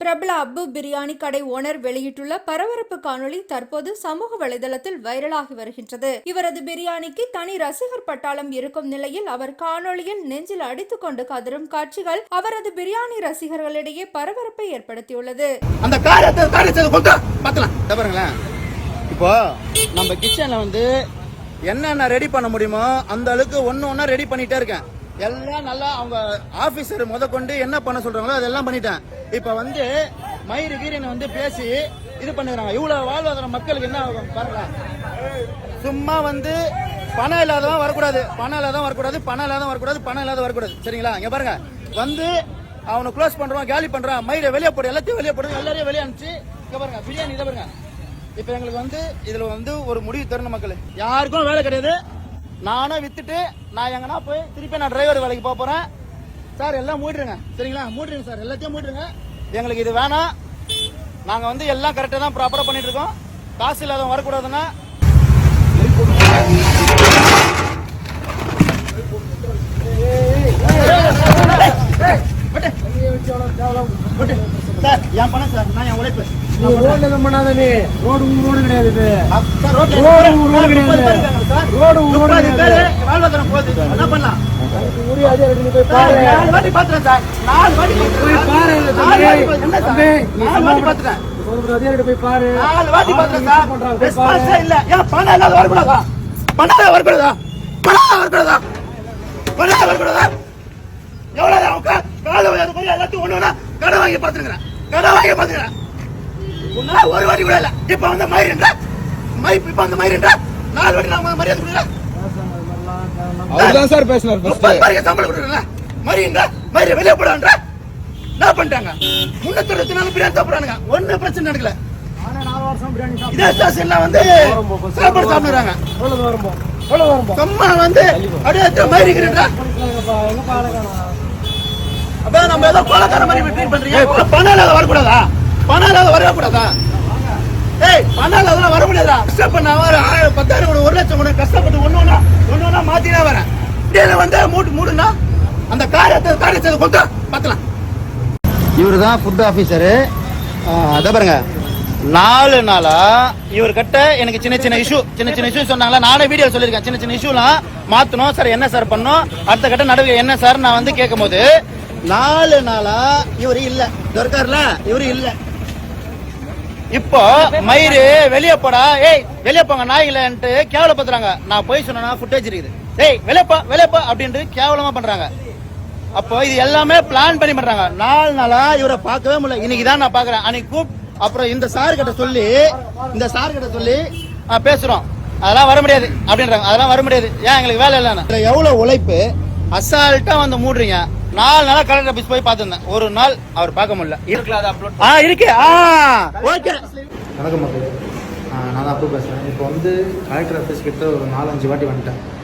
பிரபல அப்பு பிரியாணி கடை ஓனர் வெளியிட்டுள்ள பரபரப்பு காணொளி தற்போது சமூக வலைதளத்தில் வைரலாகி வருகின்றது. இவரது பிரியாணிக்கு தனி ரசிகர் பட்டாளம் இருக்கும் நிலையில் அவர் காணொளியில் நெஞ்சில் அடித்துக் கொண்டு கதறும் காட்சிகள் அவரது பிரியாணி ரசிகர்களிடையே பரபரப்பை ஏற்படுத்தியுள்ளது. அந்த இப்போ நம்ம கிச்சன்ல வந்து என்னென்ன ரெடி பண்ண முடியுமோ அந்த அளவுக்கு ஒன்னு ஒன்னா ரெடி பண்ணிட்டே இருக்கேன். எல்லாம் நல்லா அவங்க ஆபீசர் முத கொண்டு என்ன பண்ண சொல்றாங்களோ அதெல்லாம் பண்ணிட்டேன். இப்போ வந்து மயிறு கீரனை வந்து பேசி இது பண்ணுறாங்க இவ்வளவு வாழ்வாதார மக்களுக்கு என்ன ஆகும் பாருங்க சும்மா வந்து பணம் இல்லாதவன் வரக்கூடாது. பணம் இல்லாதவன் வரக்கூடாது. பணம் இல்லாதவன் வரக்கூடாது. பணம் இல்லாத வரக்கூடாது. சரிங்களா? இங்க பாருங்க. வந்து அவனை க்ளோஸ் பண்றான் காலி பண்றான் மயிரை வெளியே போடு எல்லாத்தையும் வெளியே போடுறது எல்லாரையும் வெளியே அனுப்பிச்சு இங்க பாருங்க பிரியாணி இதை பாருங்க. இப்போ எங்களுக்கு வந்து இதுல வந்து ஒரு முடிவு தரணும் மக்கள். யாருக்கும் வேலை கிடையாது. நானும் வித்துட்டு நான் எங்கன்னா போய் திருப்பி நான் டிரைவர் வேலைக்கு போக போறேன். சார் எல்லாம் மூடிடுங்க. சரிங்களா? மூடிடுங்க சார். எல்லாத்தையும் மூடிடுங்க. எங்களுக்கு இது வேணாம். நாங்க வந்து எல்லாம் கரெக்டாக தான் ப்ராப்பராக பண்ணிட்டு இருக்கோம் காசு இல்லாதவன் வரக்கூடாதுன்னா சார் என் பணம் சார் நான் என் உழைப்பு. எதுவும் பண்ணாத நீ ரோடு ரோடு கிடையாது ரோடு ரோடு கிடையாது. ரோடு ரோடு கிடையாது. வாழ்வாதாரம் போகுது. என்ன பண்ணலாம்? அதுக்கு உரிய அதிகாரி நீ போய் சார், பாரு. நாலு வாட்டி பாத்துறேன் சார். நாலு வாட்டி போய் பாரு இந்த நாலு வாட்டி தம்பி. பாத்துறேன். என்ன சார்? தம்பி, நீ நாலு வாட்டி பாத்துறேன் சொல்ற அதிகாரி போய் பாரு. நாலு வாட்டி பாத்துறேன் ஆள் சார். பண்றாங்க, போய் பாரு. ரெஸ்பான்ஸே இல்ல? ஏன் பணம் இல்லாத வரக்கூடாதா? பணம் இல்லாத வரக்கூடாதா? பணம் இல்லாத வரக்கூடாதா? பணம் இல்லாத வரக்கூடாதா? எவ்வளவு அவங்க காலை வயது போய் எல்லாத்தையும் ஒண்ணு ஒண்ணா கடை வாங்கி பாத்துக்கிறேன் கடை வாங்கி பாத்துக்கிறேன் உன்னால ஒரு வாட்டி கூட இல்ல. இப்ப வந்து மயிருன்ற மை இப்ப வந்து மயிருன்ற நாலு வாட்டி நான் மரியாதை கொடுக்கல அவர்தான் சார் பேசினார் முப்பது பேருக்கு சம்பளம் கொடுக்குறேன் மரியுங்க மரிய வெளியே போடான்ற? என்ன பண்ணிட்டாங்க? முன்னூத்தி இருபத்தி நாலு பிரியாணி சாப்பிடுறானுங்க. ஒண்ணு பிரச்சனை நடக்கல. இதே ஸ்டேஷன்ல வந்து சாப்பாடு சாப்பிடுறாங்க. சும்மா வந்து அப்படியே எங்கப்பா அழகானா? அப்ப நம்ம ஏதோ கொலக்கார மாதிரி ட்ரீட் பண்றீங்க. பணம் இல்லாத வரக்கூடாதா? பணம் இல்லாத வரக்கூடாதா ஏய் பணம் வர முடியாதா கஷ்டப்பட்டு நான் வர. ஆயிரம் பத்தாயிரம் கூட ஒரு லட்சம் கூட கஷ்டப்பட்டு ஒண்ணு ஒண்ணா ஒண்ணு ஒண்ணா மாத்தினே வரேன் இடையில வந்து மூட்டு மூடுனா அந்த காரியத்தை காரியத்தை கொண்டு பார்த்தலாம் இவர் தான் ஃபுட் ஆஃபீஸரு அதை பாருங்க. நாலு நாளா இவர் கிட்ட எனக்கு சின்ன சின்ன இஷ்யூ சின்ன சின்ன இஷ்யூ சொன்னாங்களா? நானே வீடியோ சொல்லியிருக்கேன். சின்ன சின்ன இஷ்யூலாம் மாத்தணும். சார் என்ன சார் பண்ணோம்? அடுத்த கட்ட நடவடிக்கை என்ன சார் நான் வந்து கேட்கும்போது நாலு நாளா இவர் இல்ல. இருக்காருல இவரு இல்ல. இப்போ மயிறு வெளியே போடா. ஏய் வெளியே போங்க நாய்களன்ட்டு கேவலப்படுத்துறாங்க நான் போய் சொன்னா ஃபுட்டேஜ் இருக்குது. ஏய் வெளியே போ வெளியே போ அப்படின்ட்டு கேவலமா பண்றாங்க. அப்போ இது எல்லாமே பிளான் பண்ணி பண்றாங்க. நாலு நாளா இவரை பார்க்கவே முடியல. இன்னைக்கு தான் நான் பாக்குறேன் அன்னைக்கு கூப் அப்புறம் இந்த சார் கிட்ட சொல்லி இந்த சார் கிட்ட சொல்லி பேசுறோம். அதெல்லாம் வர முடியாது அப்படின்றாங்க. அதெல்லாம் வர முடியாது. ஏன் எங்களுக்கு வேலை இல்லைன்னு. எவ்வளவு உழைப்பு? அசால்ட்டா வந்து மூடுறீங்க. நாலு நாளா கலெக்டர் ஆபீஸ் போய் பார்த்திருந்தேன். ஒரு நாள் அவர் பார்க்க முடியல. ஆ இருக்கு. ஆ ஓகே. வணக்கம் மக்களே. ஆ, நான் தான் அப்பு பேசுகிறேன் இப்போ வந்து கலெக்டர் ஆஃபீஸ் கிட்ட ஒரு நாலஞ்சு வாட்டி வந்துட்டேன்.